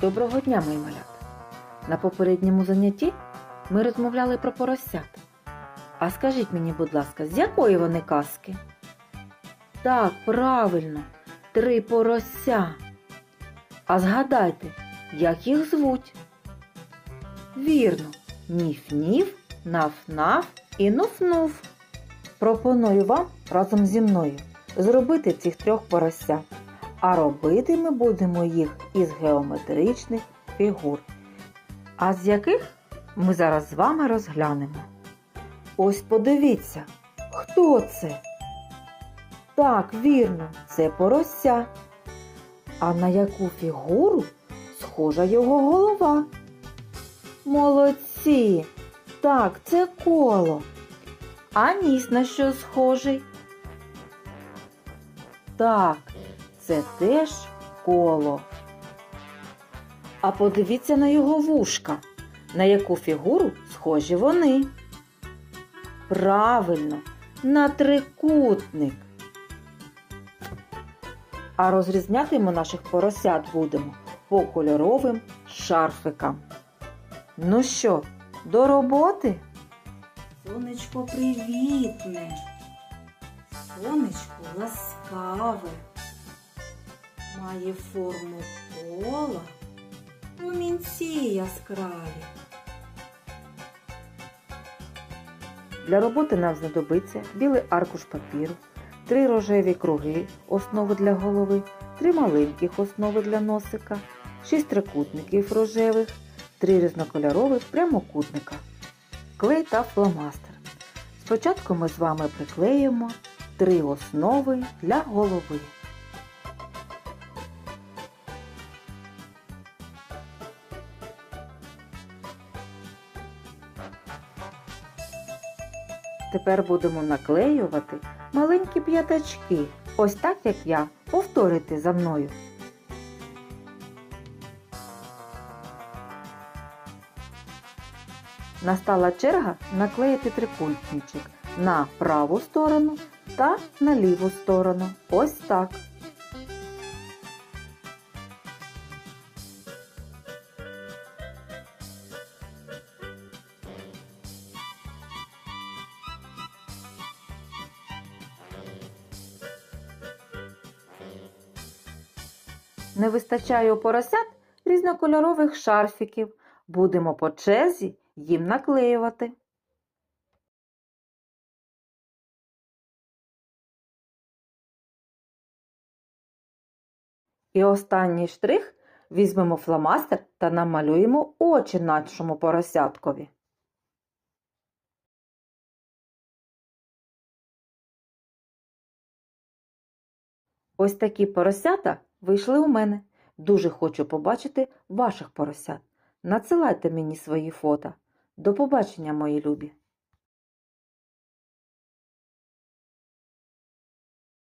Доброго дня, мої малята! На попередньому занятті ми розмовляли про поросят. А скажіть мені, будь ласка, з якої вони казки? Так, правильно, три порося. А згадайте, як їх звуть? Вірно, ніф-ніф, наф-наф і нуф-нуф. Пропоную вам разом зі мною зробити цих трьох поросят. А робити ми будемо їх із геометричних фігур. А з яких ми зараз з вами розглянемо. Ось подивіться, хто це? Так, вірно, це порося. А на яку фігуру схожа його голова? Молодці! Так, це коло. А ніс на що схожий? Так, це теж коло. А подивіться на його вушка, на яку фігуру схожі вони. Правильно, на трикутник. А розрізняти ми наших поросят будемо по кольоровим шарфикам. Ну що, до роботи? Сонечко привітне, сонечко ласкаве, має форму кола, промінці яскраві. Для роботи нам знадобиться білий аркуш папіру, три рожеві круги основи для голови, три маленьких основи для носика, шість трикутників рожевих, три різнокольорових прямокутника, клей та фломастер. Спочатку ми з вами приклеїмо три основи для голови. Тепер будемо наклеювати маленькі п'ятачки. Ось так, як я. повторити за мною. Настала черга наклеїти трикутничок на праву сторону та на ліву сторону. Ось так. Не вистачає у поросят різнокольорових шарфіків. Будемо по черзі їм наклеювати. І останній штрих візьмемо фломастер та намалюємо очі нашому поросяткові. Ось такі поросята вийшли у мене. Дуже хочу побачити ваших поросят. Надсилайте мені свої фото. До побачення, мої любі!